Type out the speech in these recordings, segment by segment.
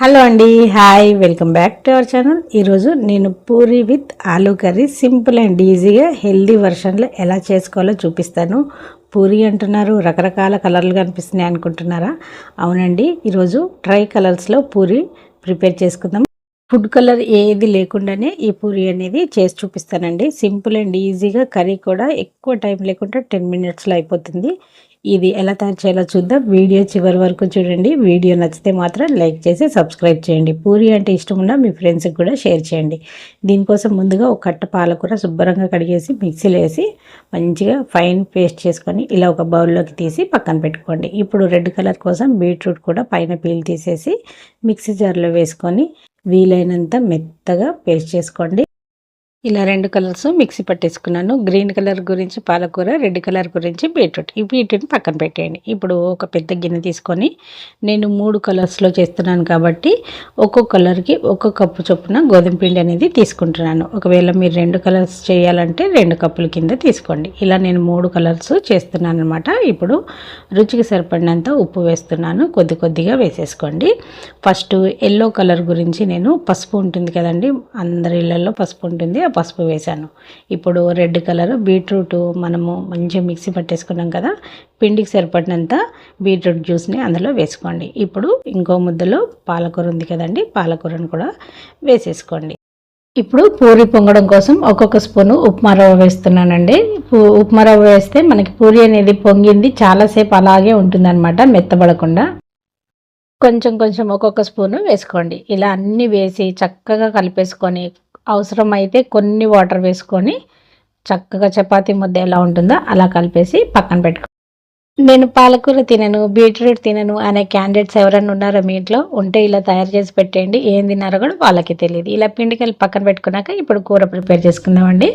Hello అండి hi welcome back to our channel. ఈరోజు నేను puri with aloo curry. Simple and ఈజీగా healthy వర్షన్లో ఎలా చేసుకోవాలో చూపిస్తాను. పూరి అంటున్నారు రకరకాల కలర్లు కనిపిస్తున్నాయి అనుకుంటున్నారా? అవునండి ఈరోజు ట్రై కలర్స్లో పూరి ప్రిపేర్ చేసుకుందాం. ఫుడ్ కలర్ ఏది లేకుండానే ఈ పూరి అనేది చేసి చూపిస్తానండి. సింపుల్ అండ్ ఈజీగా కర్రీ కూడా ఎక్కువ టైం లేకుండా టెన్ మినిట్స్లో అయిపోతుంది. ఇది ఎలా తయారు చేయాలో చూద్దాం. వీడియో చివరి వరకు చూడండి. వీడియో నచ్చితే మాత్రం లైక్ చేసి సబ్స్క్రైబ్ చేయండి. పూరి అంటే ఇష్టం ఉన్న మీ ఫ్రెండ్స్కి కూడా షేర్ చేయండి. దీనికోసం ముందుగా ఒక కట్ట పాలకూర శుభ్రంగా కడిగేసి మిక్సీలో వేసి మంచిగా ఫైన్ పేస్ట్ చేసుకొని ఇలా ఒక బౌల్లోకి తీసి పక్కన పెట్టుకోండి. ఇప్పుడు రెడ్ కలర్ కోసం బీట్రూట్ కూడా పైన పీల్ తీసేసి మిక్సీ జార్లో వేసుకొని వీలైనంత మెత్తగా పేస్ట్ చేసుకోండి. ఇలా రెండు కలర్స్ మిక్సీ పట్టేసుకున్నాను. గ్రీన్ కలర్ గురించి పాలకూర రెడ్ కలర్ గురించి బీట్రూట్. ఈ బీట్రూట్ని పక్కన పెట్టేయండి. ఇప్పుడు ఒక పెద్ద గిన్నె తీసుకొని నేను మూడు కలర్స్లో చేస్తున్నాను కాబట్టి ఒక్కొక్క కలర్కి ఒక్కొక్క కప్పు చొప్పున గోధుమ పిండి అనేది తీసుకుంటున్నాను. ఒకవేళ మీరు రెండు కలర్స్ చేయాలంటే రెండు కప్పుల కింద తీసుకోండి. ఇలా నేను మూడు కలర్స్ చేస్తున్నాను అనమాట ఇప్పుడు రుచికి సరిపడినంత ఉప్పు వేస్తున్నాను. కొద్ది కొద్దిగా వేసేసుకోండి. ఫస్ట్ ఎల్లో కలర్ గురించి నేను పసుపు ఉంటుంది కదండి అందరి ఇళ్ళల్లో పసుపు ఉంటుంది. పసుపు వేశాను. ఇప్పుడు రెడ్ కలర్ బీట్రూట్ మనము మంచిగా మిక్సీ పట్టేసుకున్నాం కదా పిండికి సరిపడినంత బీట్రూట్ జ్యూస్ని అందులో వేసుకోండి. ఇప్పుడు ఇంకో ముద్దలో పాలకూర ఉంది కదండి పాలకూరను కూడా వేసేసుకోండి. ఇప్పుడు పూరి పొంగడం కోసం ఒక్కొక్క స్పూను ఉప్మా రవ్వ వేస్తున్నానండి. ఉప్మా రవ్వ వేస్తే మనకి పూరి అనేది పొంగింది చాలాసేపు అలాగే ఉంటుందన్నమాట మెత్తబడకుండా. కొంచెం కొంచెం ఒక్కొక్క స్పూను వేసుకోండి. ఇలా అన్నీ వేసి చక్కగా కలిపేసుకొని అవసరమైతే కొన్ని వాటర్ వేసుకొని చక్కగా చపాతీ ముద్ద ఎలా ఉంటుందో అలా కలిపేసి పక్కన పెట్టుకో. నేను పాలకూర తినను బీట్రూట్ తినను అనే క్యాండిడేట్స్ ఎవరైనా ఉన్నారో మీ ఇంట్లో? ఉంటే ఇలా తయారు చేసి పెట్టేయండి. ఏం తిన్నారో కూడా వాళ్ళకి తెలియదు ఇలా పిండికలు పక్కన పెట్టుకున్నాక ఇప్పుడు కూర ప్రిపేర్ చేసుకుందామండి.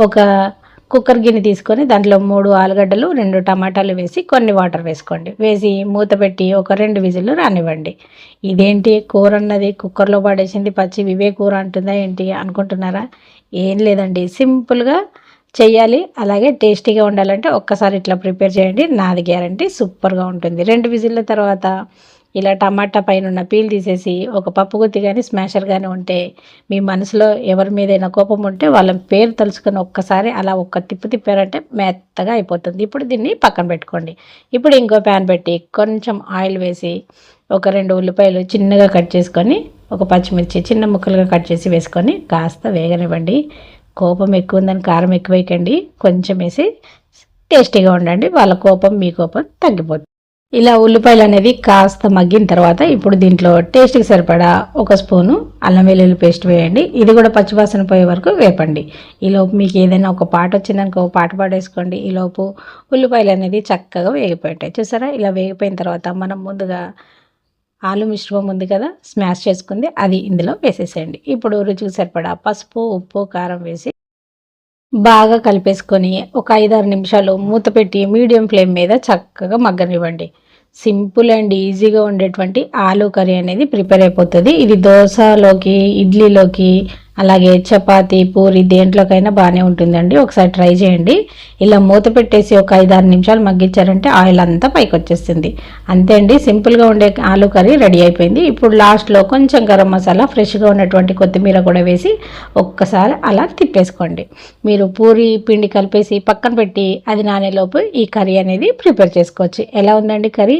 ఒక కుక్కర్ గిన్నె తీసుకొని దాంట్లో మూడు ఆలుగడ్డలు రెండు టమాటాలు వేసి కొన్ని వాటర్ వేసుకోండి. వేసి మూత పెట్టి ఒక రెండు విజిల్లు రానివ్వండి. ఇదేంటి? కూర అన్నది కుక్కర్లో పడేసింది పచ్చి ఇవే కూర అంటుందా ఏంటి అనుకుంటున్నారా? ఏం లేదండి. సింపుల్గా చేయాలి అలాగే టేస్టీగా ఉండాలంటే ఒక్కసారి ఇట్లా ప్రిపేర్ చేయండి. నాది గ్యారంటీ సూపర్గా ఉంటుంది. రెండు విజిల్ల తర్వాత ఇలా టమాటా పైన ఉన్న పీల్ తీసేసి ఒక పప్పు గుత్తి కానీ స్మాషర్ కానీ ఉంటే మీ మనసులో ఎవరి మీదైనా కోపం ఉంటే వాళ్ళ పేరు తలుచుకొని ఒక్కసారి అలా ఒక్క తిప్పు తిప్పారంటే మెత్తగా అయిపోతుంది. ఇప్పుడు దీన్ని పక్కన పెట్టుకోండి. ఇప్పుడు ఇంకో ప్యాన్ పెట్టి కొంచెం ఆయిల్ వేసి ఒక రెండు ఉల్లిపాయలు చిన్నగా కట్ చేసుకొని ఒక పచ్చిమిర్చి చిన్న ముక్కలుగా కట్ చేసి వేసుకొని కాస్త వేగనివ్వండి. కోపం ఎక్కువ ఉందని కారం ఎక్కువ వేయకండి కొంచెం వేసి టేస్టీగా ఉండండి. వాళ్ళ కోపం మీ కోపం తగ్గిపోతుంది. ఇలా ఉల్లిపాయలు అనేది కాస్త మగ్గిన తర్వాత ఇప్పుడు దీంట్లో టేస్ట్కి సరిపడా ఒక స్పూను అల్లం వెల్లుల్లి పేస్ట్ వేయండి. ఇది కూడా పచ్చివాసన పోయే వరకు వేపండి. ఈలోపు మీకు ఏదైనా ఒక పాట వచ్చిందనుకో పాట పాడేసుకోండి. ఈలోపు ఉల్లిపాయలు అనేది చక్కగా వేగిపోయాయి చూసారా? ఇలా వేగిపోయిన తర్వాత మనం ముందుగా ఆలు మిశ్రమం ఉంది కదా స్మాష్ చేసుకుంది. అది ఇందులో వేసేసేయండి. ఇప్పుడు రుచికి సరిపడా పసుపు ఉప్పు కారం వేసి బాగా కలిపేసుకొని ఒక ఐదారు నిమిషాలు మూత పెట్టి మీడియం ఫ్లేమ్ మీద చక్కగా మగ్గనివ్వండి. సింపుల్ అండ్ ఈజీగా ఉండేటువంటి ఆలూ కర్రీ అనేది ప్రిపేర్ అయిపోతుంది. ఇది దోశలోకి ఇడ్లీలోకి అలాగే చపాతీ పూరి దేంట్లోకైనా బాగానే ఉంటుందండి. ఒకసారి ట్రై చేయండి. ఇలా మూత పెట్టేసి ఒక ఐదు ఆరు నిమిషాలు మగ్గించారంటే ఆయిల్ అంతా పైకి వచ్చేస్తుంది అంతే అండి సింపుల్గా ఉండే ఆలు కర్రీ రెడీ అయిపోయింది. ఇప్పుడు లాస్ట్లో కొంచెం గరం మసాలా ఫ్రెష్గా ఉన్నటువంటి కొత్తిమీర కూడా వేసి ఒక్కసారి అలా తిప్పేసుకోండి. మీరు పూరి పిండి కలిపేసి పక్కన పెట్టి అది నానేలోపు ఈ కర్రీ అనేది ప్రిపేర్ చేసుకోవచ్చు. ఎలా ఉందండి కర్రీ?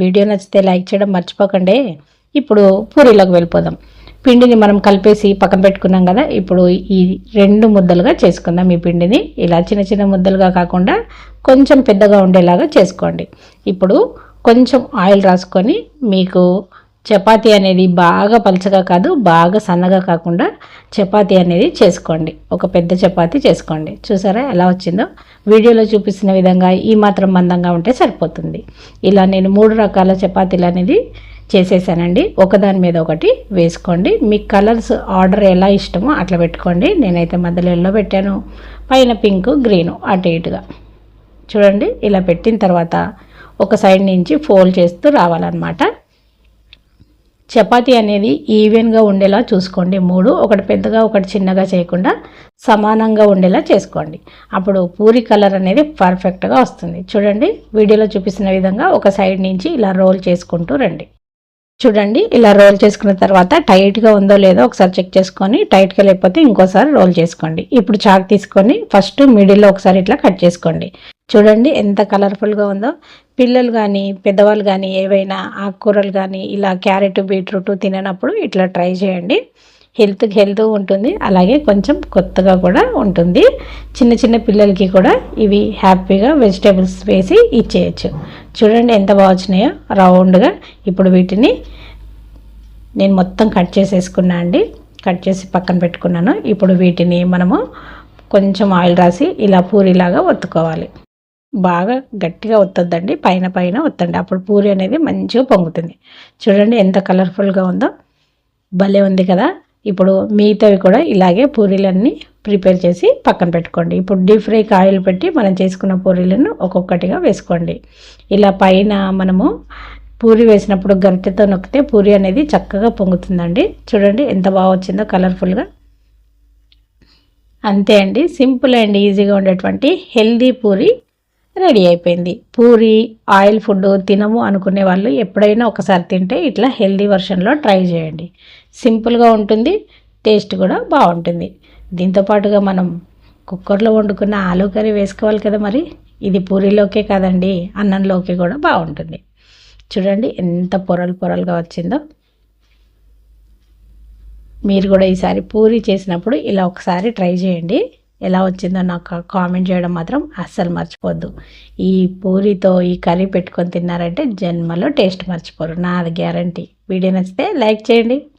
వీడియో నచ్చితే లైక్ చేయడం మర్చిపోకండి. ఇప్పుడు పూరీలోకి వెళ్ళిపోదాం. పిండిని మనం కలిపేసి పక్కన పెట్టుకున్నాం కదా ఇప్పుడు ఈ రెండు ముద్దలుగా చేసుకుందాం. ఈ పిండిని ఇలా చిన్న చిన్న ముద్దలుగా కాకుండా కొంచెం పెద్దగా ఉండేలాగా చేసుకోండి. ఇప్పుడు కొంచెం ఆయిల్ రాసుకొని మీకు చపాతీ అనేది బాగా పలుచగా కాదు బాగా సన్నగా కాకుండా చపాతీ అనేది చేసుకోండి. ఒక పెద్ద చపాతీ చేసుకోండి. చూసారా ఎలా వచ్చిందో? వీడియోలో చూపిస్తున్న విధంగా ఈ మాత్రం మందంగా ఉంటే సరిపోతుంది. ఇలా నేను మూడు రకాల చపాతీలు అనేది చేసేసానండి. ఒకదాని మీద ఒకటి వేసుకోండి. మీ కలర్స్ ఆర్డర్ ఎలా ఇష్టమో అట్లా పెట్టుకోండి. నేనైతే మధ్యలో ఎల్లో పెట్టాను. పైన పింక్ గ్రీను అటు ఇటుగా. చూడండి ఇలా పెట్టిన తర్వాత ఒక సైడ్ నుంచి ఫోల్డ్ చేస్తూ రావాలన్నమాట. చపాతీ అనేది ఈవెన్గా ఉండేలా చూసుకోండి. మూడు ఒకటి పెద్దగా ఒకటి చిన్నగా చేయకుండా సమానంగా ఉండేలా చేసుకోండి. అప్పుడు పూరి కలర్ అనేది పర్ఫెక్ట్గా వస్తుంది. చూడండి వీడియోలో చూపిస్తున్న విధంగా ఒక సైడ్ నుంచి ఇలా రోల్ చేసుకుంటూ రండి. చూడండి ఇలా రోల్ చేసుకున్న తర్వాత టైట్గా ఉందో లేదో ఒకసారి చెక్ చేసుకొని టైట్గా లేకపోతే ఇంకోసారి రోల్ చేసుకోండి. ఇప్పుడు చాక్ తీసుకొని ఫస్ట్ మిడిల్లో ఒకసారి ఇట్లా కట్ చేసుకోండి. చూడండి ఎంత కలర్ఫుల్గా ఉందో. పిల్లలు కానీ పెద్దవాళ్ళు కానీ ఏవైనా ఆకుకూరలు కానీ ఇలా క్యారెట్ బీట్రూట్ తిననప్పుడు ఇట్లా ట్రై చేయండి. హెల్త్కి హెల్త్ ఉంటుంది. అలాగే కొంచెం కొత్తగా కూడా ఉంటుంది. చిన్న చిన్న పిల్లలకి కూడా ఇవి హ్యాపీగా వెజిటేబుల్స్ వేసి ఇచ్చేయచ్చు. చూడండి ఎంత బాగా వచ్చినాయో. రౌండ్గా ఇప్పుడు వీటిని నేను మొత్తం కట్ చేసేసుకున్నా అండి. కట్ చేసి పక్కన పెట్టుకున్నాను. ఇప్పుడు వీటిని మనము కొంచెం ఆయిల్ రాసి ఇలా పూరిలాగా ఒత్తుకోవాలి. బాగా గట్టిగా ఒత్తద్దండి. పైన పైన ఒత్తండి. అప్పుడు పూరి అనేది మంచిగా పొంగుతుంది. చూడండి ఎంత కలర్ఫుల్గా ఉందో. భలే ఉంది కదా. ఇప్పుడు మిగతావి కూడా ఇలాగే పూరీలన్నీ ప్రిపేర్ చేసి పక్కన పెట్టుకోండి. ఇప్పుడు డీప్ ఫ్రైకి ఆయిల్ పెట్టి మనం చేసుకున్న పూరీలను ఒక్కొక్కటిగా వేసుకోండి. ఇలా పైన మనము పూరి వేసినప్పుడు గరిటెతో నొక్కితే పూరి అనేది చక్కగా పొంగుతుందండి. చూడండి ఎంత బాగా వచ్చిందో కలర్ఫుల్గా. అంతే అండి. సింపుల్ అండ్ ఈజీగా ఉండేటువంటి హెల్దీ పూరి రెడీ అయిపోయింది. పూరి ఆయిల్ ఫుడ్ తినము అనుకునే వాళ్ళు ఎప్పుడైనా ఒకసారి తింటే ఇట్లా హెల్దీ వర్షన్లో ట్రై చేయండి. సింపుల్గా ఉంటుంది టేస్ట్ కూడా బాగుంటుంది. దీంతో పాటుగా మనం కుక్కర్లో వండుకున్న ఆలూ కర్రీ వేసుకోవాలి కదా మరి? ఇది పూరిలోకే కాదండి అన్నంలోకి కూడా బాగుంటుంది. చూడండి ఎంత పొరలు పొరలుగా వచ్చిందో. మీరు కూడా ఈసారి పూరి చేసినప్పుడు ఇలా ఒకసారి ట్రై చేయండి. ఎలా వచ్చిందో నాకు కామెంట్ చేయడం మాత్రం అస్సలు మర్చిపోద్దు. ఈ పూరితో ఈ కర్రీ పెట్టుకొని తిన్నారంటే జన్మలో టేస్ట్ మర్చిపోరు. నాది గ్యారంటీ. వీడియో నచ్చితే లైక్ చేయండి.